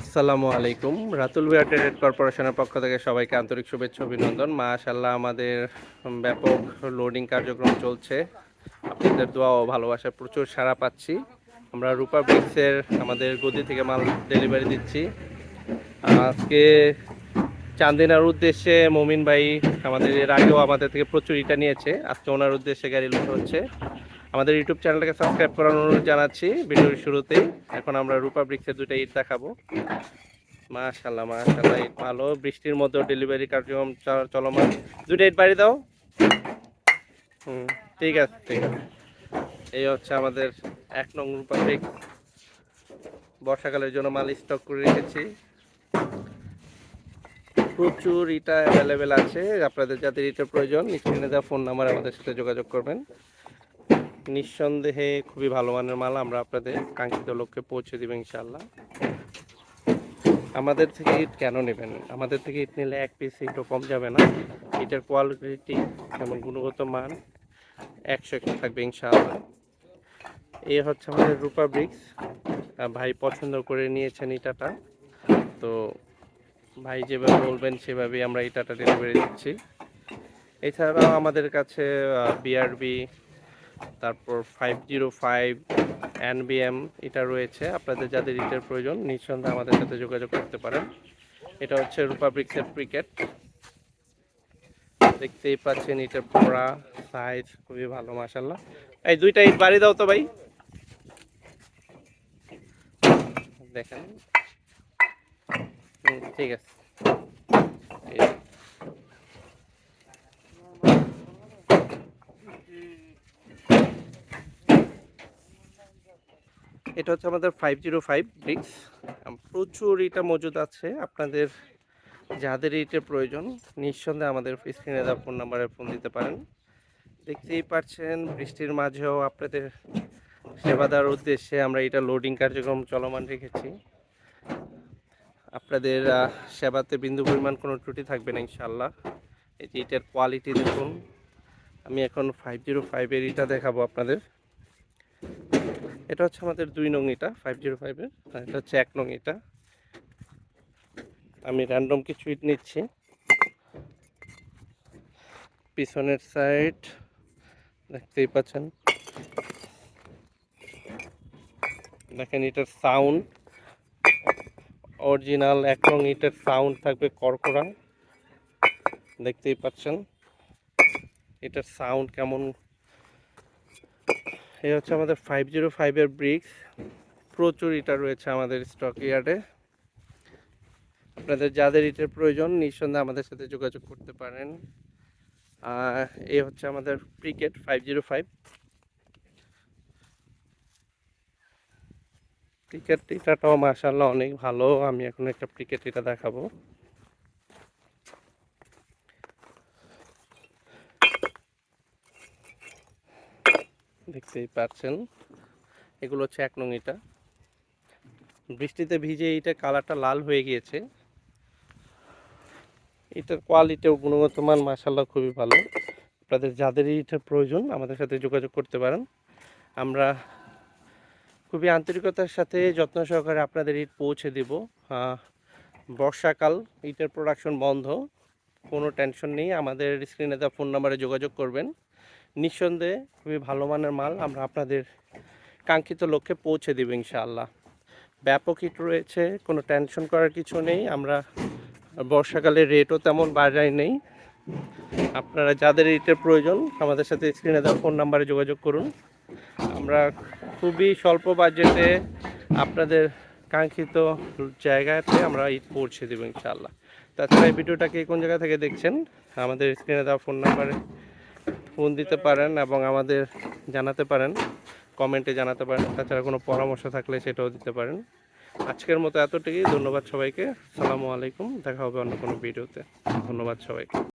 আসসালামু আলাইকুম। রাতুল বিয়া ট্রেড কর্পোরেশনের পক্ষ থেকে সবাইকে আন্তরিক শুভেচ্ছা, অভিনন্দন। মাশাল্লাহ আমাদের ব্যাপক লোডিং কার্যক্রম চলছে। আপনাদের দোয়া ও ভালোবাসায় প্রচুর সাড়া পাচ্ছি। আমরা রূপা ব্রিক্সের আমাদের গদি থেকে মাল ডেলিভারি দিচ্ছি। আজকে চান্দিনার উদ্দেশ্যে মমিন ভাই আমাদের এর আগেও আমাদের থেকে প্রচুর ইটা নিয়েছে। আজকে ওনার উদ্দেশ্যে গাড়ি লোড হচ্ছে। আমাদের ইউটিউব চ্যানেলটাকে সাবস্ক্রাইব করার অনুরোধ জানাচ্ছি, ভিডিওর শুরুতেই। এখন আমরা রূপা ব্রিক্সের দুটো ইট দেখাবো। মাশাল্লাহ মাশাল্লাহ ইট ভালো। বৃষ্টির মধ্যেও ডেলিভারি কার্যক্রম চলমান। দুটো ইট বাড়ি দাও। হুম, ঠিক আছে ঠিক আছে। এই হচ্ছে আমাদের এক নং রূপা ব্রিক্স বর্ষাকালের জন্য মাল স্টক করে রেখেছি। প্রচুর ইটা অ্যাভেলেবেল আছে। আপনাদের যাদের ইটার প্রয়োজন স্ক্রিনে দেওয়া ফোন নাম্বার আমাদের সাথে যোগাযোগ করবেন। নিঃসন্দেহে খুবই ভালো মানের মাল আমরা আপনাদের কাঙ্ক্ষিত লক্ষ্যে পৌঁছে দেবো ইনশাল্লাহ আমাদের থেকে ইট কেন নেবেন? আমাদের থেকে ইট নিলে এক পিস ইটও কম যাবে না। ইটের কোয়ালিটি যেমন গুণগত মান একশো একশো থাকবে ইনশাআল্লাহ। এই হচ্ছে আমাদের রূপা ব্রিক্স ভাই পছন্দ করে নিয়েছেন ইটাটা। তো ভাই যেভাবে বলবেন সেভাবেই আমরা ইটাটা ডেলিভারি দিচ্ছি। এছাড়াও আমাদের কাছে বিআরবি তারপর ফাইভ জিরো ফাইভ এনবিএম এটা রয়েছে। আপনাদের যাদের ইটের প্রয়োজন, নিঃসন্দেহে আমাদের সাথে যোগাযোগ করতে পারেন। এটা হচ্ছে রূপা ব্রিক্সের ক্রিকেট দেখতেই পাচ্ছেন ইটের পড়া সাইজ খুবই ভালো মাসাল্লাহ এই দুইটা ইট বাড়ি দাও তো ভাই। দেখেন। ঠিক আছে। এটা হচ্ছে আমাদের ফাইভ জিরো ফাইভ ব্রিক্স প্রচুর এটা মজুদ আছে। আপনাদের যাদের এটার প্রয়োজন, নিঃসন্দেহে আমাদের স্ক্রিনে দেওয়া ফোন নাম্বারে ফোন দিতে পারেন। দেখতেই পাচ্ছেন, বৃষ্টির মাঝেও আপনাদের সেবা দেওয়ার উদ্দেশ্যে আমরা এটা লোডিং কার্যক্রম চলমান রেখেছি। আপনাদের সেবাতে বিন্দু পরিমাণ কোনো ত্রুটি থাকবে না ইনশাল্লাহ এই যে এটার কোয়ালিটি দেখুন। আমি এখন ফাইভ জিরো ফাইভের ইটা দেখাবো আপনাদের। এটা হচ্ছে আমাদের দুই নং এটা ফাইভ জিরো ফাইভের এটা হচ্ছে এক নং এটা আমি র্যান্ডম কিছু ইট নিচ্ছি। পিছনের সাইড দেখতেই পাচ্ছেন। দেখেন এটার সাউন্ড অরিজিনাল এক নং ইটের সাউন্ড থাকবে করকরা দেখতেই পাচ্ছেন। এটার সাউন্ড কেমন এই হচ্ছে আমাদের ফাইভ জিরো ফাইভের ব্রিক্স প্রচুর ইটা রয়েছে আমাদের স্টক ইয়ার্ডে আপনাদের যাদের ইটের প্রয়োজন, নিঃসন্দেহে আমাদের সাথে যোগাযোগ করতে পারেন। এই হচ্ছে আমাদের cricket five zero five cricket ইটাটাও মাসাল্লাহ অনেক ভালো। আমি এখন একটা ক্রিকেট এটা দেখাবো। দেখতেই পাচ্ছেন। এগুলো হচ্ছে এক নং ইটা। বৃষ্টিতে ভিজে এটা কালারটা লাল হয়ে গিয়েছে। এটার কোয়ালিটি ও গুণগত মান মাসাল্লাহ খুবই ভালো। আপনাদের যাদের এটার প্রয়োজন আমাদের সাথে যোগাযোগ করতে পারেন। আমরা খুবই আন্তরিকতার সাথে যত্ন সহকারে আপনাদের ইট পৌঁছে দেব। বর্ষাকাল ইটের প্রোডাকশন বন্ধ। কোনো টেনশন নেই। আমাদের স্ক্রিনে দেওয়া ফোন নাম্বারে যোগাযোগ করবেন। নিঃসন্দেহে খুবই ভালো মানের মাল। আমরা আপনাদের কাঙ্ক্ষিত লক্ষ্যে পৌঁছে দেব ইনশাআল্লাহ। ব্যাপক হিট রয়েছে, কোনো টেনশন করার কিছু নেই। আমরা বর্ষাকালে রেটও তেমন বাজায় নেই। আপনারা যাদের ইটের প্রয়োজন, আমাদের সাথে স্ক্রিনে দেওয়া ফোন নাম্বারে যোগাযোগ করুন। আমরা খুবই স্বল্প বাজেটে আপনাদের কাঙ্ক্ষিত জায়গাতে আমরা ইট পৌঁছে দেবো ইনশাআল্লাহ। তাছাড়া এই ভিডিওটাকে কোন জায়গা থেকে দেখছেন, আমাদের স্ক্রিনে দেওয়া ফোন নাম্বারে ফোন দিতে পারেন এবং আমাদের জানাতে পারেন, কমেন্টে জানাতে পারেন, তাছাড়া কোনো পরামর্শ থাকলে সেটাও দিতে পারেন। আজকের মতো এতটুকুই, ধন্যবাদ সবাইকে, সালামু আলাইকুম, দেখা হবে অন্য কোনো ভিডিওতে, ধন্যবাদ সবাইকে।